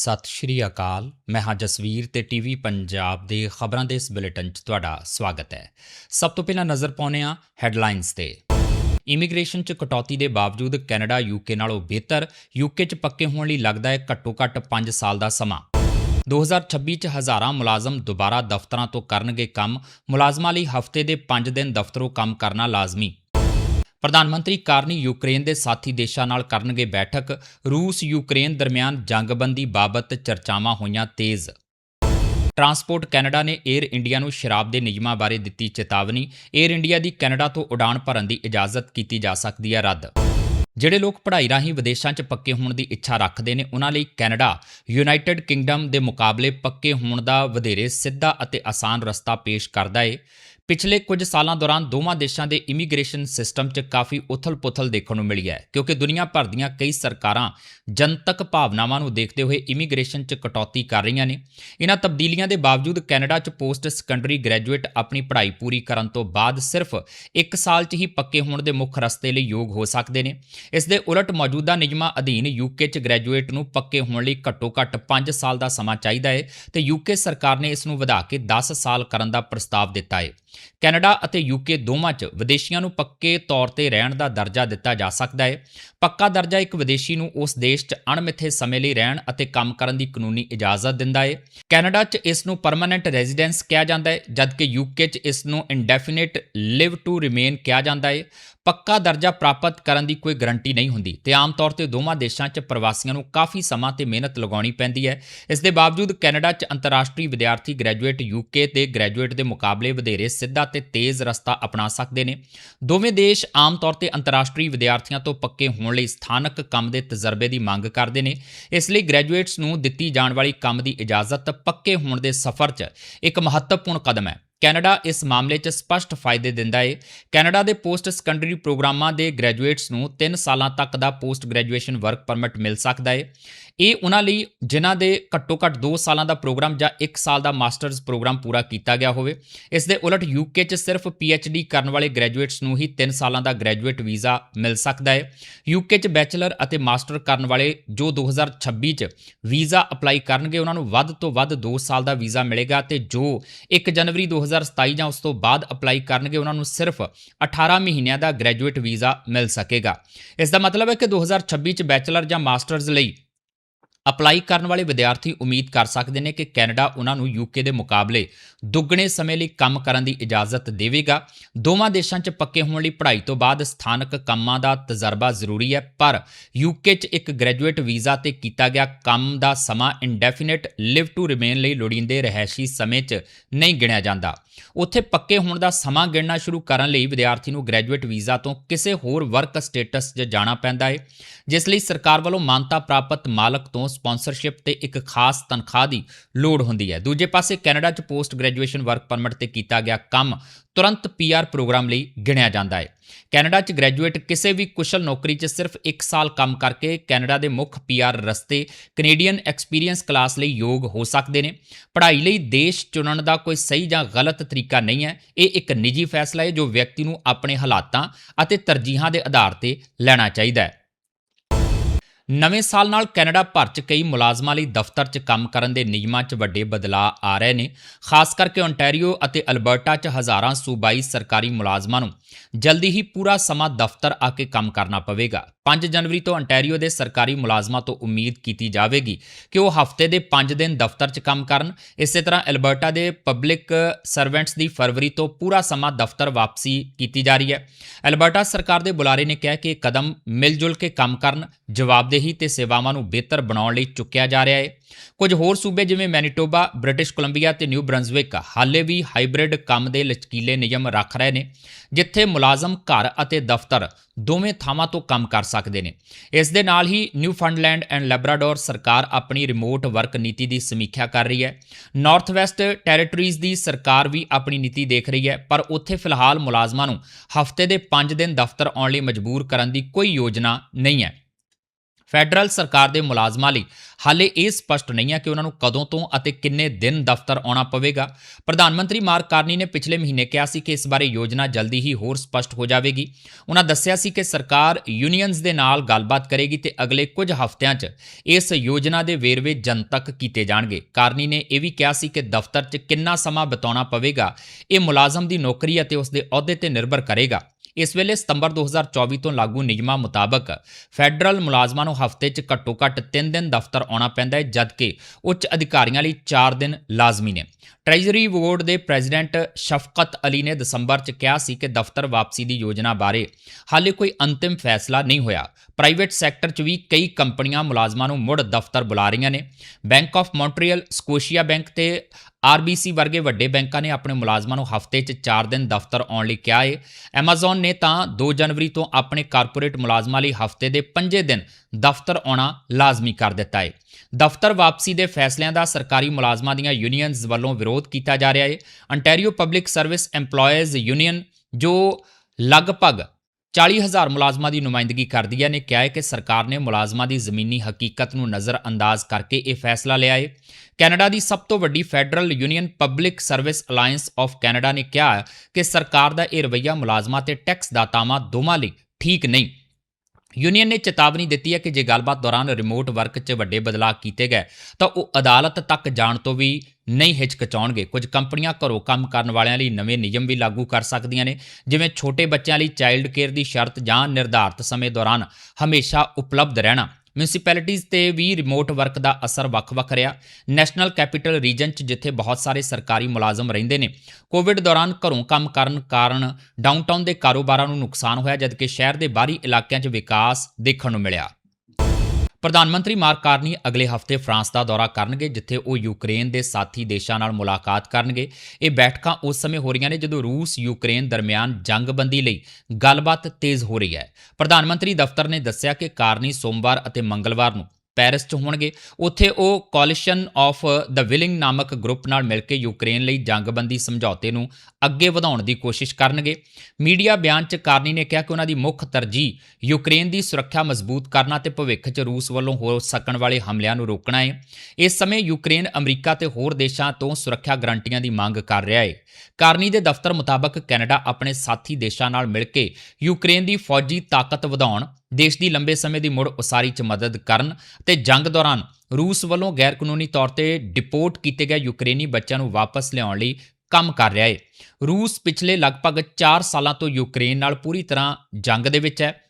ਸਤਿ ਸ਼੍ਰੀ ਅਕਾਲ। ਮੈਂ ਹਾਂ ਜਸਵੀਰ ਤੇ ਟੀਵੀ ਪੰਜਾਬ ਦੇ ਖਬਰਾਂ ਦੇ ਇਸ ਬੁਲੇਟਿਨ 'ਚ ਤੁਹਾਡਾ ਸਵਾਗਤ ਹੈ। ਸਭ ਤੋਂ ਪਹਿਲਾਂ ਨਜ਼ਰ ਪਾਉਂਦੇ ਹਾਂ ਹੈਡਲਾਈਨਸ ਤੇ। ਇਮੀਗ੍ਰੇਸ਼ਨ 'ਚ ਕਟੌਤੀ ਦੇ ਬਾਵਜੂਦ ਕੈਨੇਡਾ, ਯੂਕੇ ਨਾਲੋਂ ਬਿਹਤਰ, ਯੂਕੇ 'ਚ ਪੱਕੇ ਹੋਣ ਲਈ ਲੱਗਦਾ ਹੈ ਘੱਟੋ-ਘੱਟ 5 ਸਾਲ ਦਾ ਸਮਾਂ। 2026 ਚ ਹਜ਼ਾਰਾਂ ਮੁਲਾਜ਼ਮ ਦੁਬਾਰਾ ਦਫ਼ਤਰਾਂ ਤੋਂ ਕਰਨਗੇ ਕੰਮ, ਮੁਲਾਜ਼ਮਾਂ ਲਈ ਹਫ਼ਤੇ ਦੇ 5 ਦਿਨ ਦਫ਼ਤਰੋਂ ਕੰਮ ਕਰਨਾ ਲਾਜ਼ਮੀ। ਪ੍ਰਧਾਨ ਮੰਤਰੀ ਕਾਰਨੀ ਯੂਕਰੇਨ ਦੇ ਸਾਥੀ ਦੇਸ਼ਾਂ ਨਾਲ ਕਰਨਗੇ ਬੈਠਕ। ਰੂਸ ਯੂਕਰੇਨ ਦਰਮਿਆਨ ਜੰਗਬੰਦੀ ਬਾਬਤ ਚਰਚਾਵਾਂ ਹੋਈਆਂ ਤੇਜ਼। ਟਰਾਂਸਪੋਰਟ ਕੈਨੇਡਾ ਨੇ 에ਅਰ ਇੰਡੀਆ ਨੂੰ ਸ਼ਰਾਬ ਦੇ ਨਿਯਮਾਂ ਬਾਰੇ ਦਿੱਤੀ ਚੇਤਾਵਨੀ। 에ਅਰ ਇੰਡੀਆ ਦੀ ਕੈਨੇਡਾ ਤੋਂ ਉਡਾਣ ਭਰਨ ਦੀ ਇਜਾਜ਼ਤ ਕੀਤੀ ਜਾ ਸਕਦੀ ਹੈ ਰੱਦ। ਜਿਹੜੇ ਲੋਕ ਪੜ੍ਹਾਈ ਰਾਹੀਂ ਵਿਦੇਸ਼ਾਂ 'ਚ ਪੱਕੇ ਹੋਣ ਦੀ ਇੱਛਾ ਰੱਖਦੇ ਨੇ, ਉਹਨਾਂ ਲਈ ਕੈਨੇਡਾ, ਯੂਨਾਈਟਿਡ ਕਿੰਗਡਮ ਦੇ ਮੁਕਾਬਲੇ ਪੱਕੇ ਹੋਣ ਦਾ ਵਧੇਰੇ ਸਿੱਧਾ ਅਤੇ ਆਸਾਨ ਰਸਤਾ ਪੇਸ਼ ਕਰਦਾ ਏ। ਪਿਛਲੇ ਕੁਝ ਸਾਲਾਂ ਦੌਰਾਨ ਦੋਵਾਂ ਦੇਸ਼ਾਂ ਦੇ ਇਮੀਗ੍ਰੇਸ਼ਨ ਸਿਸਟਮ 'ਚ ਕਾਫੀ ਉਥਲ-ਪੁਥਲ ਦੇਖਣ ਨੂੰ ਮਿਲੀ ਹੈ, ਕਿਉਂਕਿ ਦੁਨੀਆ ਭਰ ਦੀਆਂ ਕਈ ਸਰਕਾਰਾਂ ਜਨਤਕ ਭਾਵਨਾਵਾਂ ਨੂੰ ਦੇਖਦੇ ਹੋਏ ਇਮੀਗ੍ਰੇਸ਼ਨ 'ਚ ਕਟੌਤੀ ਕਰ ਰਹੀਆਂ ਨੇ। ਇਹਨਾਂ ਤਬਦੀਲੀਆਂ ਦੇ ਬਾਵਜੂਦ ਕੈਨੇਡਾ 'ਚ ਪੋਸਟ ਸੈਕੰਡਰੀ ਗ੍ਰੈਜੂਏਟ ਆਪਣੀ ਪੜ੍ਹਾਈ ਪੂਰੀ ਕਰਨ ਤੋਂ ਬਾਅਦ ਸਿਰਫ 1 ਸਾਲ 'ਚ ਹੀ ਪੱਕੇ ਹੋਣ ਦੇ ਮੁੱਖ ਰਸਤੇ ਲਈ ਯੋਗ ਹੋ ਸਕਦੇ ਨੇ। ਇਸ ਦੇ ਉਲਟ ਮੌਜੂਦਾ ਨਿਯਮਾਂ ਅਧੀਨ ਯੂਕੇ 'ਚ ਗ੍ਰੈਜੂਏਟ ਨੂੰ ਪੱਕੇ ਹੋਣ ਲਈ ਘੱਟੋ-ਘੱਟ 5 ਸਾਲ ਦਾ ਸਮਾਂ ਚਾਹੀਦਾ ਹੈ ਤੇ ਯੂਕੇ ਸਰਕਾਰ ਨੇ ਇਸ ਨੂੰ ਵਧਾ ਕੇ 10 ਸਾਲ ਕਰਨ ਦਾ ਪ੍ਰਸਤਾਵ ਦਿੱਤਾ ਹੈ। ਕੈਨੇਡਾ ਅਤੇ ਯੂਕੇ ਦੋਵਾਂ 'ਚ ਵਿਦੇਸ਼ੀਆਂ ਨੂੰ ਪੱਕੇ ਤੌਰ ਤੇ ਰਹਿਣ ਦਾ ਦਰਜਾ ਦਿੱਤਾ ਜਾ ਸਕਦਾ ਹੈ। ਪੱਕਾ ਦਰਜਾ ਇੱਕ ਵਿਦੇਸ਼ੀ ਨੂੰ ਉਸ ਦੇਸ਼ 'ਚ ਅਣਮਿੱਥੇ ਸਮੇਂ ਲਈ ਰਹਿਣ ਅਤੇ ਕੰਮ ਕਰਨ ਦੀ ਕਾਨੂੰਨੀ ਇਜਾਜ਼ਤ ਦਿੰਦਾ ਹੈ ਕੈਨੇਡਾ 'ਚ ਇਸ ਨੂੰ ਪਰਮਨੈਂਟ ਰੈਜ਼ੀਡੈਂਸ ਕਿਹਾ ਜਾਂਦਾ ਹੈ ਜਦਕਿ ਯੂਕੇ 'ਚ ਇਸ ਨੂੰ ਇਨਡੈਫੀਨਿਟ ਲਿਵ ਟੂ ਰਿਮੇਨ ਕਿਹਾ ਜਾਂਦਾ ਹੈ ਪੱਕਾ ਦਰਜਾ ਪ੍ਰਾਪਤ ਕਰਨ ਦੀ ਕੋਈ ਗਾਰੰਟੀ ਨਹੀਂ ਹੁੰਦੀ ਤੇ ਆਮ ਤੌਰ ਤੇ ਦੋਵਾਂ ਦੇਸ਼ਾਂ 'ਚ ਪ੍ਰਵਾਸੀਆਂ ਨੂੰ ਕਾਫੀ ਸਮਾਂ ਤੇ ਮਿਹਨਤ ਲਗਾਉਣੀ ਪੈਂਦੀ ਹੈ। ਇਸ ਦੇ ਬਾਵਜੂਦ ਕੈਨੇਡਾ 'ਚ ਅੰਤਰਰਾਸ਼ਟਰੀ ਵਿਦਿਆਰਥੀ ਗ੍ਰੈਜੂਏਟ ਯੂਕੇ ਦੇ ਗ੍ਰੈਜੂਏਟ ਦੇ ਮੁਕਾਬਲੇ ਵਧੇਰੇ ਸਿੱਧਾ ਤੇ ਤੇਜ਼ ਰਸਤਾ ਅਪਣਾ ਸਕਦੇ ਨੇ। ਦੋਵੇਂ ਦੇਸ਼ ਆਮ ਤੌਰ ਤੇ ਅੰਤਰਰਾਸ਼ਟਰੀ ਵਿਦਿਆਰਥੀਆਂ ਤੋਂ ਪੱਕੇ ਹੋਣ ਲਈ ਸਥਾਨਕ ਕੰਮ ਦੇ ਤਜਰਬੇ ਦੀ ਮੰਗ ਕਰਦੇ ਨੇ। ਇਸ ਲਈ ਗ੍ਰੈਜੂਏਟਸ ਨੂੰ ਦਿੱਤੀ ਜਾਣ ਵਾਲੀ ਕੰਮ ਦੀ ਇਜਾਜ਼ਤ ਪੱਕੇ ਹੋਣ ਦੇ ਸਫ਼ਰ 'ਚ ਇੱਕ ਮਹੱਤਵਪੂਰਨ ਕਦਮ ਹੈ। ਕੈਨੇਡਾ ਇਸ ਮਾਮਲੇ 'ਚ ਸਪਸ਼ਟ ਫਾਇਦੇ ਦਿੰਦਾ ਏ। ਕੈਨੇਡਾ ਦੇ ਪੋਸਟ ਸੈਕੰਡਰੀ ਪ੍ਰੋਗਰਾਮਾਂ ਦੇ ਗ੍ਰੈਜੂਏਟਸ ਨੂੰ 3 ਸਾਲਾਂ ਤੱਕ ਦਾ ਪੋਸਟ ਗ੍ਰੈਜੂਏਸ਼ਨ ਵਰਕ ਪਰਮਿਟ ਮਿਲ ਸਕਦਾ ਏ। ਇਹ ਉਹਨਾਂ ਲਈ ਜਿਨ੍ਹਾਂ ਦੇ ਘੱਟੋ-ਘੱਟ 2 ਸਾਲਾਂ ਦਾ ਪ੍ਰੋਗਰਾਮ ਜਾਂ 1 ਸਾਲ ਦਾ ਮਾਸਟਰਜ਼ ਪ੍ਰੋਗਰਾਮ ਪੂਰਾ ਕੀਤਾ ਗਿਆ ਹੋਵੇ। ਇਸ ਦੇ ਉਲਟ ਯੂਕੇ 'ਚ ਸਿਰਫ ਡੀ ਕਰਨ ਵਾਲੇ ਗ੍ਰੈਜੂਏਟਸ ਨੂੰ ਹੀ 3 ਸਾਲਾਂ ਦਾ ਗ੍ਰੈਜੂਏਟ ਵੀਜ਼ਾ ਮਿਲ ਸਕਦਾ ਹੈ। ਯੂਕੇ 'ਚ ਬੈਚਲਰ ਅਤੇ ਮਾਸਟਰ ਕਰਨ ਵਾਲੇ ਜੋ 2026 'ਚ ਵੀਜ਼ਾ ਅਪਲਾਈ ਕਰਨਗੇ, ਉਹਨਾਂ ਨੂੰ ਵੱਧ ਤੋਂ ਵੱਧ 2 ਸਾਲ ਦਾ ਵੀਜ਼ਾ ਮਿਲੇਗਾ ਤੇ ਜੋ 1 ਜਨਵਰੀ 2027 ਜਾਂ ਉਸ ਤੋਂ ਬਾਅਦ ਅਪਲਾਈ ਕਰਨਗੇ, ਉਹਨਾਂ ਨੂੰ ਸਿਰਫ 18 ਮਹੀਨਿਆਂ ਦਾ ਗ੍ਰੈਜੂਏਟ ਵੀਜ਼ਾ ਮਿਲ ਸਕੇਗਾ। ਇਸ ਦਾ ਮਤਲਬ ਹੈ ਕਿ 2026 'ਚ ਬੈਚਲਰ ਜਾਂ ਮਾਸਟਰਜ਼ ਲਈ ਅਪਲਾਈ ਕਰਨ ਵਾਲੇ ਵਿਦਿਆਰਥੀ ਉਮੀਦ ਕਰ ਸਕਦੇ ਨੇ ਕਿ ਕੈਨੇਡਾ ਉਹਨਾਂ ਨੂੰ ਯੂਕੇ ਦੇ ਮੁਕਾਬਲੇ ਦੁੱਗਣੇ ਸਮੇਂ ਲਈ ਕੰਮ ਕਰਨ ਦੀ ਇਜਾਜ਼ਤ ਦੇਵੇਗਾ। ਦੋਵਾਂ ਦੇਸ਼ਾਂ 'ਚ ਪੱਕੇ ਹੋਣ ਲਈ ਪੜ੍ਹਾਈ ਤੋਂ ਬਾਅਦ ਸਥਾਨਕ ਕੰਮਾਂ ਦਾ ਤਜਰਬਾ ਜ਼ਰੂਰੀ ਹੈ, ਪਰ ਯੂਕੇ 'ਚ ਇੱਕ ਗ੍ਰੈਜੂਏਟ ਵੀਜ਼ਾ ਤੇ ਕੀਤਾ ਗਿਆ ਕੰਮ ਦਾ ਸਮਾਂ ਇਨਡੈਫੀਨਿਟ ਲਿਵ ਟੂ ਰਿਮੇਨ ਲਈ ਲੋੜੀਂਦੇ ਰਹਿائشੀ ਸਮੇਂ 'ਚ ਨਹੀਂ ਗਿਣਿਆ ਜਾਂਦਾ। ਉੱਥੇ ਪੱਕੇ ਹੋਣ ਦਾ ਸਮਾਂ ਗਿਣਨਾ ਸ਼ੁਰੂ ਕਰਨ ਲਈ ਵਿਦਿਆਰਥੀ ਨੂੰ ਗ੍ਰੈਜੂਏਟ ਵੀਜ਼ਾ ਤੋਂ ਕਿਸੇ ਹੋਰ ਵਰਕ ਸਟੇਟਸ 'ਚ ਜਾਣਾ ਪੈਂਦਾ ਹੈ, ਜਿਸ ਲਈ ਸਰਕਾਰ ਵੱਲੋਂ ਮਾਨਤਾ ਪ੍ਰਾਪਤ ਮਾਲਕ ਤੋਂ ਸਪਾਂਸਰਸ਼ਿਪ ਤੇ ਇੱਕ ਖਾਸ ਤਨਖਾਹ ਦੀ ਲੋੜ ਹੁੰਦੀ ਹੈ। ਦੂਜੇ ਪਾਸੇ ਕੈਨੇਡਾ 'ਚ ਪੋਸਟ ਗ੍ਰੈਜੂਏਸ਼ਨ ਵਰਕ ਪਰਮਿਟ ਤੇ ਕੀਤਾ ਗਿਆ ਕੰਮ ਤੁਰੰਤ ਪੀਆਰ ਪ੍ਰੋਗਰਾਮ ਲਈ ਗਿਣਿਆ ਜਾਂਦਾ ਹੈ। ਕੈਨੇਡਾ 'ਚ ਗ੍ਰੈਜੂਏਟ ਕਿਸੇ ਵੀ ਕੁਸ਼ਲ ਨੌਕਰੀ 'ਚ ਸਿਰਫ 1 ਸਾਲ ਕੰਮ ਕਰਕੇ ਕੈਨੇਡਾ ਦੇ ਮੁੱਖ ਪੀਆਰ ਰਸਤੇ ਕੈਨੇਡੀਅਨ ਐਕਸਪੀਰੀਅੰਸ ਕਲਾਸ ਲਈ ਯੋਗ ਹੋ ਸਕਦੇ ਨੇ। ਪੜ੍ਹਾਈ ਲਈ ਦੇਸ਼ ਚੁਣਨ ਦਾ ਕੋਈ ਸਹੀ ਜਾਂ ਗਲਤ ਤਰੀਕਾ ਨਹੀਂ ਹੈ। ਇਹ ਇੱਕ ਨਿੱਜੀ ਫੈਸਲਾ ਹੈ ਜੋ ਵਿਅਕਤੀ ਨੂੰ ਆਪਣੇ ਹਾਲਾਤਾਂ ਅਤੇ ਤਰਜੀਹਾਂ ਦੇ ਆਧਾਰ ਤੇ ਲੈਣਾ ਚਾਹੀਦਾ ਹੈ। ਨਵੇਂ ਸਾਲ ਨਾਲ ਕੈਨੇਡਾ ਭਰ 'ਚ ਕਈ ਮੁਲਾਜ਼ਮਾਂ ਲਈ ਦਫ਼ਤਰ 'ਚ ਕੰਮ ਕਰਨ ਦੇ ਨਿਯਮਾਂ 'ਚ ਵੱਡੇ ਬਦਲਾਅ ਆ ਰਹੇ ਨੇ। ਖਾਸ ਕਰਕੇ ਓਨਟਾਰੀਓ ਅਤੇ ਅਲਬਰਟਾ 'ਚ ਹਜ਼ਾਰਾਂ ਸੂਬਾਈ ਸਰਕਾਰੀ ਮੁਲਾਜ਼ਮਾਂ ਨੂੰ ਜਲਦੀ ਹੀ ਪੂਰਾ ਸਮਾਂ ਦਫ਼ਤਰ ਆ ਕੇ ਕੰਮ ਕਰਨਾ ਪਵੇਗਾ। 5 ਜਨਵਰੀ ਤੋਂ ਅੰਟੈਰੀਓ ਦੇ ਸਰਕਾਰੀ ਮੁਲਾਜ਼ਮਾਂ ਤੋਂ ਉਮੀਦ ਕੀਤੀ ਜਾਵੇਗੀ ਕਿ ਉਹ ਹਫ਼ਤੇ ਦੇ 5 ਦਿਨ ਦਫ਼ਤਰ 'ਚ ਕੰਮ ਕਰਨ। ਇਸੇ ਤਰ੍ਹਾਂ ਐਲਬਰਟਾ ਦੇ ਪਬਲਿਕ ਸਰਵੈਂਟਸ ਦੀ ਫਰਵਰੀ ਤੋਂ ਪੂਰਾ ਸਮਾਂ ਦਫ਼ਤਰ ਵਾਪਸੀ ਕੀਤੀ ਜਾ ਰਹੀ ਹੈ। ਐਲਬਰਟਾ ਸਰਕਾਰ ਦੇ ਬੁਲਾਰੇ ਨੇ ਕਿਹਾ ਕਿ ਕਦਮ ਮਿਲ ਜੁਲ ਕੇ ਕੰਮ ਕਰਨ, ਜਵਾਬਦੇਹੀ ਤੇ ਸੇਵਾਵਾਂ ਨੂੰ ਬਿਹਤਰ ਬਣਾਉਣ ਲਈ ਚੁੱਕਿਆ ਜਾ ਰਿਹਾ ਹੈ। ਕੁਝ ਹੋਰ ਸੂਬੇ ਜਿਵੇਂ ਮੈਨੀਟੋਬਾ, ਬ੍ਰਿਟਿਸ਼ ਕੋਲੰਬੀਆ ਤੇ ਨਿਊ ਬ੍ਰੰਜ਼ਵਿਕ ਹਾਲੇ ਵੀ ਹਾਈਬ੍ਰਿਡ ਕੰਮ ਦੇ ਲਚਕੀਲੇ ਨਿਯਮ ਰੱਖ ਰਹੇ ਨੇ, ਜਿੱਥੇ ਮੁਲਾਜ਼ਮ ਘਰ ਅਤੇ ਦਫ਼ਤਰ ਦੋਵੇਂ ਥਾਵਾਂ ਤੋਂ ਕੰਮ ਕਰ ਸਕਦੇ ਨੇ। ਇਸ ਦੇ ਨਾਲ ਹੀ ਨਿਊਫੰਡਲੈਂਡ ਐਂਡ ਲੈਬਰਾਡੋਰ ਸਰਕਾਰ ਆਪਣੀ ਰਿਮੋਟ ਵਰਕ ਨੀਤੀ ਦੀ ਸਮੀਖਿਆ ਕਰ ਰਹੀ ਹੈ। ਨਾਰਥ ਵੈਸਟ ਟੈਰੀਟਰੀਜ਼ ਦੀ ਸਰਕਾਰ ਵੀ ਆਪਣੀ ਨੀਤੀ ਦੇਖ ਰਹੀ ਹੈ, ਪਰ ਉੱਥੇ ਫਿਲਹਾਲ ਮੁਲਾਜ਼ਮਾਂ ਨੂੰ ਹਫ਼ਤੇ ਦੇ 5 ਦਿਨ ਦਫ਼ਤਰ ਆਉਣ ਲਈ ਮਜਬੂਰ ਕਰਨ ਦੀ ਕੋਈ ਯੋਜਨਾ ਨਹੀਂ ਹੈ। ਫੈਡਰਲ ਸਰਕਾਰ ਦੇ ਮੁਲਾਜ਼ਮਾਂ ਲਈ ਹਾਲੇ ਇਹ ਸਪਸ਼ਟ ਨਹੀਂ ਹੈ ਕਿ ਉਹਨਾਂ ਨੂੰ ਕਦੋਂ ਤੋਂ ਅਤੇ ਕਿੰਨੇ ਦਿਨ ਦਫ਼ਤਰ ਆਉਣਾ ਪਵੇਗਾ। ਪ੍ਰਧਾਨ ਮੰਤਰੀ ਮਾਰਕ ਕਾਰਨੀ ਨੇ ਪਿਛਲੇ ਮਹੀਨੇ ਕਿਹਾ ਸੀ ਕਿ ਇਸ ਬਾਰੇ ਯੋਜਨਾ ਜਲਦੀ ਹੀ ਹੋਰ ਸਪਸ਼ਟ ਹੋ ਜਾਵੇਗੀ। ਉਹਨਾਂ ਦੱਸਿਆ ਸੀ ਕਿ ਸਰਕਾਰ ਯੂਨੀਅਨਸ ਦੇ ਨਾਲ ਗੱਲਬਾਤ ਕਰੇਗੀ ਤੇ ਅਗਲੇ ਕੁਝ ਹਫ਼ਤਿਆਂ 'ਚ ਇਸ ਯੋਜਨਾ ਦੇ ਵੇਰਵੇ ਜਨਤਕ ਕੀਤੇ ਜਾਣਗੇ। ਕਾਰਨੀ ਨੇ ਇਹ ਵੀ ਕਿਹਾ ਸੀ ਕਿ ਦਫ਼ਤਰ 'ਚ ਕਿੰਨਾ ਸਮਾਂ ਬਿਤਾਉਣਾ ਪਵੇਗਾ, ਇਹ ਮੁਲਾਜ਼ਮ ਦੀ ਨੌਕਰੀ ਅਤੇ ਉਸ ਦੇ ਅਹੁਦੇ ਤੇ ਨਿਰਭਰ ਕਰੇਗਾ। ਇਸ ਵੇਲੇ ਸਤੰਬਰ 2024 ਤੋਂ ਲਾਗੂ ਨਿਯਮਾਂ ਮੁਤਾਬਕ ਫੈਡਰਲ ਮੁਲਾਜ਼ਮਾਂ ਨੂੰ ਹਫ਼ਤੇ 'ਚ ਘੱਟੋ-ਘੱਟ 3 ਦਿਨ ਦਫ਼ਤਰ ਆਉਣਾ ਪੈਂਦਾ ਹੈ, ਜਦਕਿ ਉੱਚ ਅਧਿਕਾਰੀਆਂ ਲਈ 4 ਦਿਨ ਲਾਜ਼ਮੀ ਨੇ। ਟ੍ਰੈਜਰੀ ਬੋਰਡ ਦੇ ਪ੍ਰੈਜ਼ੀਡੈਂਟ ਸ਼ਫਕਤ ਅਲੀ ਨੇ ਦਸੰਬਰ 'ਚ ਕਿਹਾ ਸੀ ਕਿ ਦਫ਼ਤਰ ਵਾਪਸੀ ਦੀ ਯੋਜਨਾ ਬਾਰੇ ਹਾਲੇ ਕੋਈ ਅੰਤਿਮ ਫੈਸਲਾ ਨਹੀਂ ਹੋਇਆ। ਪ੍ਰਾਈਵੇਟ ਸੈਕਟਰ 'ਚ ਵੀ ਕਈ ਕੰਪਨੀਆਂ ਮੁਲਾਜ਼ਮਾਂ ਨੂੰ ਮੁੜ ਦਫ਼ਤਰ ਬੁਲਾ ਰਹੀਆਂ ਨੇ। Bank of Montreal Scotia bank ਤੇ ਆਰਬੀਸੀ ਵਰਗੇ ਵੱਡੇ ਬੈਂਕਾਂ ਨੇ ਆਪਣੇ ਮੁਲਾਜ਼ਮਾਂ ਨੂੰ ਹਫ਼ਤੇ 'ਚ 4 ਦਿਨ ਦਫ਼ਤਰ ਆਉਣ ਲਈ ਕਿਹਾ ਹੈ ਐਮਾਜ਼ਨ ਨੇ ਤਾਂ 2 ਜਨਵਰੀ ਤੋਂ ਆਪਣੇ ਕਾਰਪੋਰੇਟ ਮੁਲਾਜ਼ਮਾਂ ਲਈ ਹਫ਼ਤੇ ਦੇ 5 ਦਿਨ ਦਫ਼ਤਰ ਆਉਣਾ ਲਾਜ਼ਮੀ ਕਰ ਦਿੱਤਾ ਹੈ ਦਫ਼ਤਰ ਵਾਪਸੀ ਦੇ ਫੈਸਲਿਆਂ ਦਾ ਸਰਕਾਰੀ ਮੁਲਾਜ਼ਮਾਂ ਦੀਆਂ ਯੂਨੀਅਨਸ ਵੱਲੋਂ ਵਿਰੋਧ ਕੀਤਾ ਜਾ ਰਿਹਾ ਹੈ Ontario public service EMPLOYEES union, ਜੋ ਲਗਭਗ 40000 ਮੁਲਾਜ਼ਮਾਂ ਦੀ ਨੁਮਾਇੰਦਗੀ ਕਰਦੀ ਹੈ, ਨੇ ਕਿਹਾ ਹੈ ਕਿ ਸਰਕਾਰ ਨੇ ਮੁਲਾਜ਼ਮਾਂ ਦੀ ਜ਼ਮੀਨੀ ਹਕੀਕਤ ਨੂੰ ਨਜ਼ਰਅੰਦਾਜ਼ ਕਰਕੇ ਇਹ ਫੈਸਲਾ ਲਿਆ ਹੈ ਕੈਨੇਡਾ ਦੀ ਸਭ ਤੋਂ ਵੱਡੀ federal union public service alliance of Canada ਨੇ ਕਿਹਾ ਕਿ ਸਰਕਾਰ ਦਾ ਇਹ ਰਵੱਈਆ ਮੁਲਾਜ਼ਮਾਂ ਤੇ ਟੈਕਸ ਦਾਤਾਵਾਂ ਦੋਵਾਂ ਲਈ ਠੀਕ ਨਹੀਂ। ਯੂਨੀਅਨ ਨੇ ਚੇਤਾਵਨੀ ਦਿੱਤੀ ਹੈ ਕਿ ਜੇ ਗੱਲਬਾਤ ਦੌਰਾਨ ਰਿਮੋਟ ਵਰਕ 'ਚ ਵੱਡੇ ਬਦਲਾਅ ਕੀਤੇ ਗਏ, ਤਾਂ ਉਹ ਅਦਾਲਤ ਤੱਕ ਜਾਣ ਤੋਂ ਵੀ ਨਹੀਂ ਹਿਚਕਚਾਉਣਗੇ। ਕੁਝ ਕੰਪਨੀਆਂ ਘਰੋਂ ਕੰਮ ਕਰਨ ਵਾਲਿਆਂ ਲਈ ਨਵੇਂ ਨਿਯਮ ਵੀ ਲਾਗੂ ਕਰ ਸਕਦੀਆਂ ਨੇ, ਜਿਵੇਂ ਛੋਟੇ ਬੱਚਿਆਂ ਲਈ ਚਾਈਲਡ ਕੇਅਰ ਦੀ ਸ਼ਰਤ ਜਾਂ ਨਿਰਧਾਰਤ ਸਮੇਂ ਦੌਰਾਨ ਹਮੇਸ਼ਾ ਉਪਲਬਧ ਰਹਿਣਾ। ਮਿਊਨਿਸਪੈਲਿਟੀਜ਼ ਤੇ ਵੀ ਰਿਮੋਟ ਵਰਕ ਦਾ ਅਸਰ ਵੱਖ-ਵੱਖ ਰਿਹਾ। ਨੈਸ਼ਨਲ ਕੈਪੀਟਲ ਰੀਜਨ 'ਚ ਜਿੱਥੇ ਬਹੁਤ ਸਾਰੇ ਸਰਕਾਰੀ ਮੁਲਾਜ਼ਮ ਰਹਿੰਦੇ ਨੇ ਕੋਵਿਡ ਦੌਰਾਨ ਘਰੋਂ ਕੰਮ ਕਰਨ ਕਾਰਨ ਡਾਊਨਟਾਊਨ ਦੇ ਕਾਰੋਬਾਰਾਂ ਨੂੰ ਨੁਕਸਾਨ ਹੋਇਆ, ਜਦਕਿ ਸ਼ਹਿਰ ਦੇ ਬਾਹਰੀ ਇਲਾਕਿਆਂ 'ਚ ਵਿਕਾਸ ਦੇਖਣ ਨੂੰ ਮਿਲਿਆ। ਪ੍ਰਧਾਨ ਮੰਤਰੀ ਮਾਰਕ ਕਾਰਨੀ ਅਗਲੇ ਹਫ਼ਤੇ ਫਰਾਂਸ ਦਾ ਦੌਰਾ ਕਰਨਗੇ, ਜਿੱਥੇ ਉਹ ਯੂਕਰੇਨ ਦੇ ਸਾਥੀ ਦੇਸ਼ਾਂ ਨਾਲ ਮੁਲਾਕਾਤ ਕਰਨਗੇ। ਇਹ ਬੈਠਕਾਂ ਉਸ ਸਮੇਂ ਹੋ ਰਹੀਆਂ ਨੇ ਜਦੋਂ ਰੂਸ ਯੂਕਰੇਨ ਦਰਮਿਆਨ ਜੰਗਬੰਦੀ ਲਈ ਗੱਲਬਾਤ ਤੇਜ਼ ਹੋ ਰਹੀ ਹੈ। ਪ੍ਰਧਾਨ ਮੰਤਰੀ ਦਫ਼ਤਰ ਨੇ ਦੱਸਿਆ ਕਿ ਕਾਰਨੀ ਸੋਮਵਾਰ ਅਤੇ ਮੰਗਲਵਾਰ ਨੂੰ ਪੈਰਿਸ 'ਚ ਹੋਣਗੇ। ਉੱਥੇ ਉਹ ਕੋalition ਆਫ ਦ ਵਿਲਿੰਗ ਨਾਮਕ ਗਰੁੱਪ ਨਾਲ ਮਿਲ ਕੇ ਯੂਕਰੇਨ ਲਈ ਜੰਗਬੰਦੀ ਸਮਝੌਤੇ ਨੂੰ ਅੱਗੇ ਵਧਾਉਣ ਦੀ ਕੋਸ਼ਿਸ਼ ਕਰਨਗੇ। ਮੀਡੀਆ ਬਿਆਨ 'ਚ ਕਾਰਨੀ ਨੇ ਕਿਹਾ ਕਿ ਉਹਨਾਂ ਦੀ ਮੁੱਖ ਤਰਜੀਹ ਯੂਕਰੇਨ ਦੀ ਸੁਰੱਖਿਆ ਮਜ਼ਬੂਤ ਕਰਨਾ ਤੇ ਭਵਿੱਖ 'ਚ ਰੂਸ ਵੱਲੋਂ ਹੋ ਸਕਣ ਵਾਲੇ ਹਮਲਿਆਂ ਨੂੰ ਰੋਕਣਾ ਹੈ ਇਸ ਸਮੇਂ ਯੂਕਰੇਨ ਅਮਰੀਕਾ ਤੇ ਹੋਰ ਦੇਸ਼ਾਂ ਤੋਂ ਸੁਰੱਖਿਆ ਗਰੰਟੀਆਂ ਦੀ ਮੰਗ ਕਰ ਰਿਹਾ ਹੈ ਕਾਰਨੀ ਦੇ ਦਫ਼ਤਰ ਮੁਤਾਬਕ ਕੈਨੇਡਾ ਆਪਣੇ ਸਾਥੀ ਦੇਸ਼ਾਂ ਨਾਲ ਮਿਲ ਕੇ ਯੂਕਰੇਨ ਦੀ ਫੌਜੀ ਤਾਕਤ ਵਧਾਉਣ ਦੇਸ਼ ਦੀ ਲੰਬੇ ਸਮੇਂ ਦੀ ਮੁੜ ਉਸਾਰੀ 'ਚ ਮਦਦ ਕਰਨ ਤੇ ਜੰਗ ਦੌਰਾਨ ਰੂਸ ਵੱਲੋਂ ਗੈਰ ਕਾਨੂੰਨੀ ਤੌਰ ਤੇ ਡਿਪੋਰਟ ਕੀਤੇ ਗਏ ਯੂਕਰੇਨੀ ਬੱਚਿਆਂ ਨੂੰ ਵਾਪਸ ਲਿਆਉਣ ਲਈ ਕੰਮ ਕਰ ਰਿਹਾ ਹੈ ਰੂਸ ਪਿਛਲੇ ਲਗਭਗ 4 ਸਾਲਾਂ ਤੋਂ ਯੂਕਰੇਨ ਨਾਲ ਪੂਰੀ ਤਰ੍ਹਾਂ ਜੰਗ ਦੇ ਵਿੱਚ ਹੈ।